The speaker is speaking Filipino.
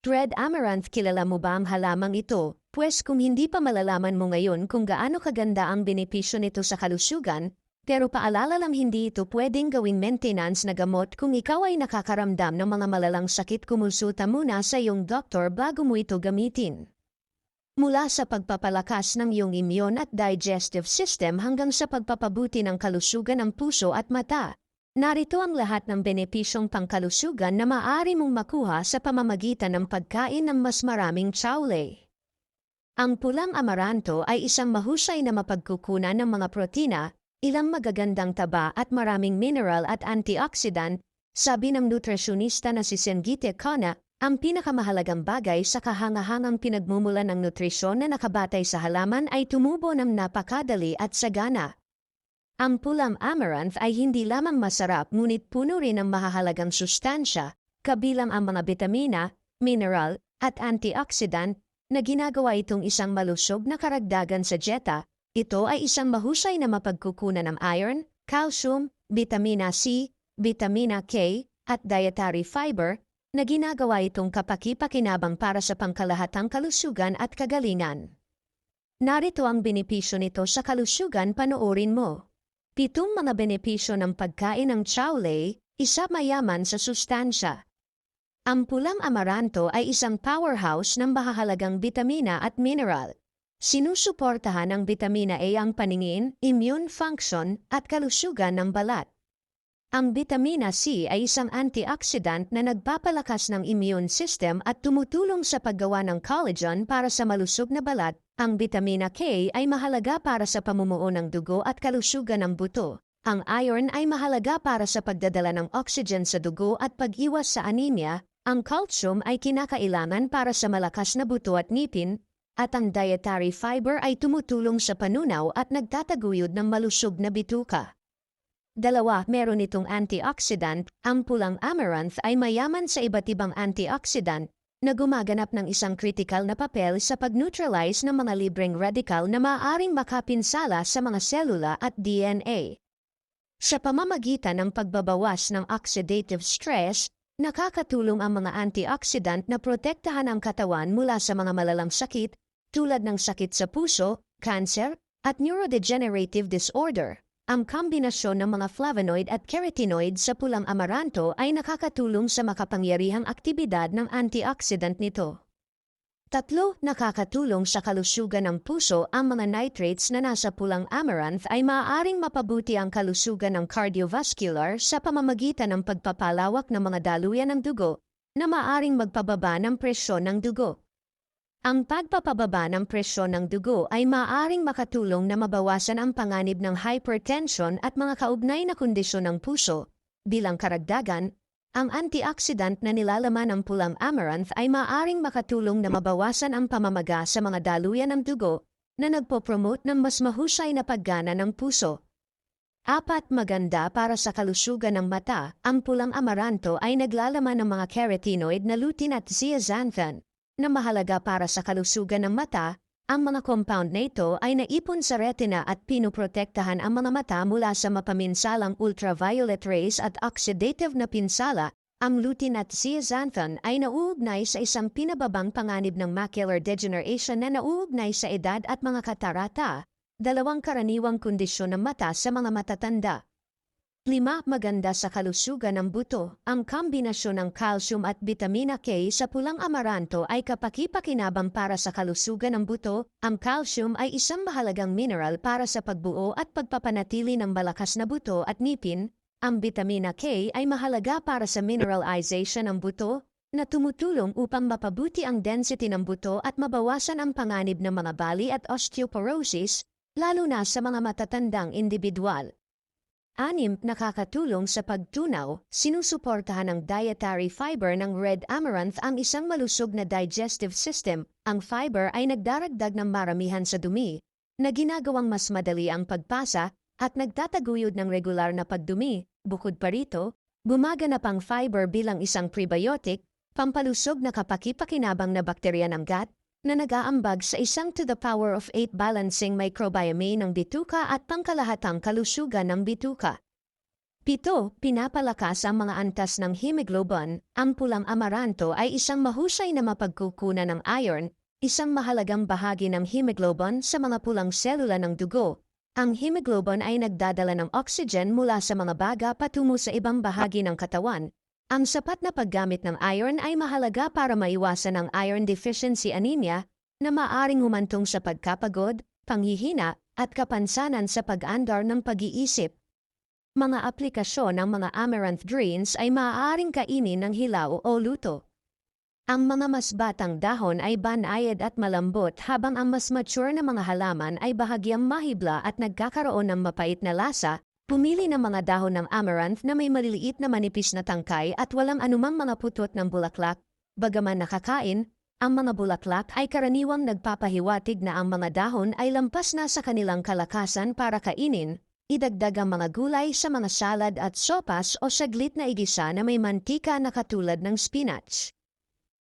Red Amaranth kilala mo ba ang halamang ito? Pwes kung hindi pa malalaman mo ngayon kung gaano kaganda ang benepisyo nito sa kalusugan, pero paalala lang hindi ito pwedeng gawing maintenance na gamot kung ikaw ay nakakaramdam ng mga malalang sakit kumonsulta muna sa iyong doktor bago mo ito gamitin. Mula sa pagpapalakas ng iyong immune at digestive system hanggang sa pagpapabuti ng kalusugan ng puso at mata, Narito ang lahat ng benepisyong pangkalusugan na maaari mong makuha sa pamamagitan ng pagkain ng mas maraming chowle. Ang pulang amaranto ay isang mahusay na mapagkukunan ng mga protina, ilang magagandang taba at maraming mineral at antioxidant, sabi ng nutrisyonista na si Sengite Kana, ang pinakamahalagang bagay sa kahangahangang pinagmumulan ng nutrisyon na nakabatay sa halaman ay tumubo ng napakadali at sagana. Ang pulang amaranth ay hindi lamang masarap ngunit puno rin ng mahahalagang sustansya, kabilang ang mga bitamina, mineral, at antioxidant na ginagawa itong isang malusog na karagdagan sa dieta. Ito ay isang mahusay na mapagkukunan ng iron, calcium, vitamina C, vitamina K, at dietary fiber na ginagawa itong kapaki-pakinabang para sa pangkalahatang kalusugan at kagalingan. Narito ang benepisyo nito sa kalusugan panoorin mo. Pitong mga benepisyo ng pagkain ng chowle, isa mayaman sa sustansya. Ang pulang amaranto ay isang powerhouse ng mahahalagang bitamina at mineral. Sinusuportahan ng bitamina A ang paningin, immune function, at kalusugan ng balat. Ang vitamina C ay isang antioxidant na nagpapalakas ng immune system at tumutulong sa paggawa ng collagen para sa malusog na balat. Ang vitamina K ay mahalaga para sa pamumuo ng dugo at kalusugan ng buto. Ang iron ay mahalaga para sa pagdadala ng oxygen sa dugo at pag-iwas sa anemia. Ang calcium ay kinakailangan para sa malakas na buto at ngipin. At ang dietary fiber ay tumutulong sa panunaw at nagtataguyod ng malusog na bituka. Dalawa, meron itong antioxidant. Ang pulang amaranth ay mayaman sa iba't ibang antioxidant na gumaganap ng isang critical na papel sa pag-neutralize ng mga libreng radical na maaaring makapinsala sa mga selula at DNA. Sa pamamagitan ng pagbabawas ng oxidative stress, nakakatulong ang mga antioxidant na protektahan ang katawan mula sa mga malalang sakit tulad ng sakit sa puso, cancer, at neurodegenerative disorder. Ang kombinasyon ng mga flavonoid at carotenoid sa pulang amaranto ay nakakatulong sa makapangyarihang aktibidad ng antioxidant nito. Tatlo, nakakatulong sa kalusugan ng puso ang mga nitrates na nasa pulang amaranth ay maaaring mapabuti ang kalusugan ng cardiovascular sa pamamagitan ng pagpapalawak ng mga daluyan ng dugo na maaaring magpababa ng presyon ng dugo. Ang pagpapababa ng presyon ng dugo ay maaaring makatulong na mabawasan ang panganib ng hypertension at mga kaugnay na kondisyon ng puso. Bilang karagdagan, ang antioxidant na nilalaman ng pulang amaranth ay maaaring makatulong na mabawasan ang pamamaga sa mga daluyan ng dugo na nagpo-promote ng mas mahusay na paggana ng puso. Apat maganda para sa kalusugan ng mata, ang pulang amaranto ay naglalaman ng mga carotenoid na lutein at zeaxanthin na mahalaga para sa kalusugan ng mata, ang mga compound na ito ay naipon sa retina at pinuprotektahan ang mga mata mula sa mapaminsalang ultraviolet rays at oxidative na pinsala. Ang lutein at zeaxanthin ay nauugnay sa isang pinababang panganib ng macular degeneration na nauugnay sa edad at mga katarata, dalawang karaniwang kondisyon ng mata sa mga matatanda. Lima, maganda sa kalusugan ng buto. Ang kombinasyon ng calcium at vitamina K sa pulang amaranto ay kapakipakinabang para sa kalusugan ng buto. Ang calcium ay isang mahalagang mineral para sa pagbuo at pagpapanatili ng malakas na buto at ngipin. Ang vitamina K ay mahalaga para sa mineralization ng buto na tumutulong upang mapabuti ang density ng buto at mabawasan ang panganib ng mga bali at osteoporosis, lalo na sa mga matatandang individual. Anim, nakakatulong sa pagtunaw, sinusuportahan ng dietary fiber ng red amaranth ang isang malusog na digestive system. Ang fiber ay nagdaragdag ng maramihan sa dumi, na ginagawang mas madali ang pagpasa at nagtataguyod ng regular na pagdumi. Bukod pa rito, gumaganap ang fiber bilang isang prebiotic, pampalusog na kapakipakinabang na bakterya ng gut, na nag-aambag sa isang to the power of 8 balancing microbiome ng bituka at pangkalahatang kalusugan ng bituka. Pito, pinapalakas ang mga antas ng hemoglobin. Ang pulang amaranto ay isang mahusay na mapagkukunan ng iron, isang mahalagang bahagi ng hemoglobin sa mga pulang selula ng dugo. Ang hemoglobin ay nagdadala ng oxygen mula sa mga baga patungo sa ibang bahagi ng katawan. Ang sapat na paggamit ng iron ay mahalaga para maiwasan ang iron deficiency anemia na maaring humantong sa pagkapagod, panghihina, at kapansanan sa pag-andar ng pag-iisip. Mga aplikasyon ng mga amaranth greens ay maaaring kainin ng hilaw o luto. Ang mga mas batang dahon ay banayad at malambot habang ang mas mature na mga halaman ay bahagyang mahibla at nagkakaroon ng mapait na lasa. Pumili ng mga dahon ng amaranth na may maliliit na manipis na tangkay at walang anumang mga putot ng bulaklak. Bagaman nakakain, ang mga bulaklak ay karaniwang nagpapahiwatig na ang mga dahon ay lampas na sa kanilang kalakasan para kainin. Idagdag ang mga gulay sa mga salad at sopas o saglit na igisa na may mantika na katulad ng spinach.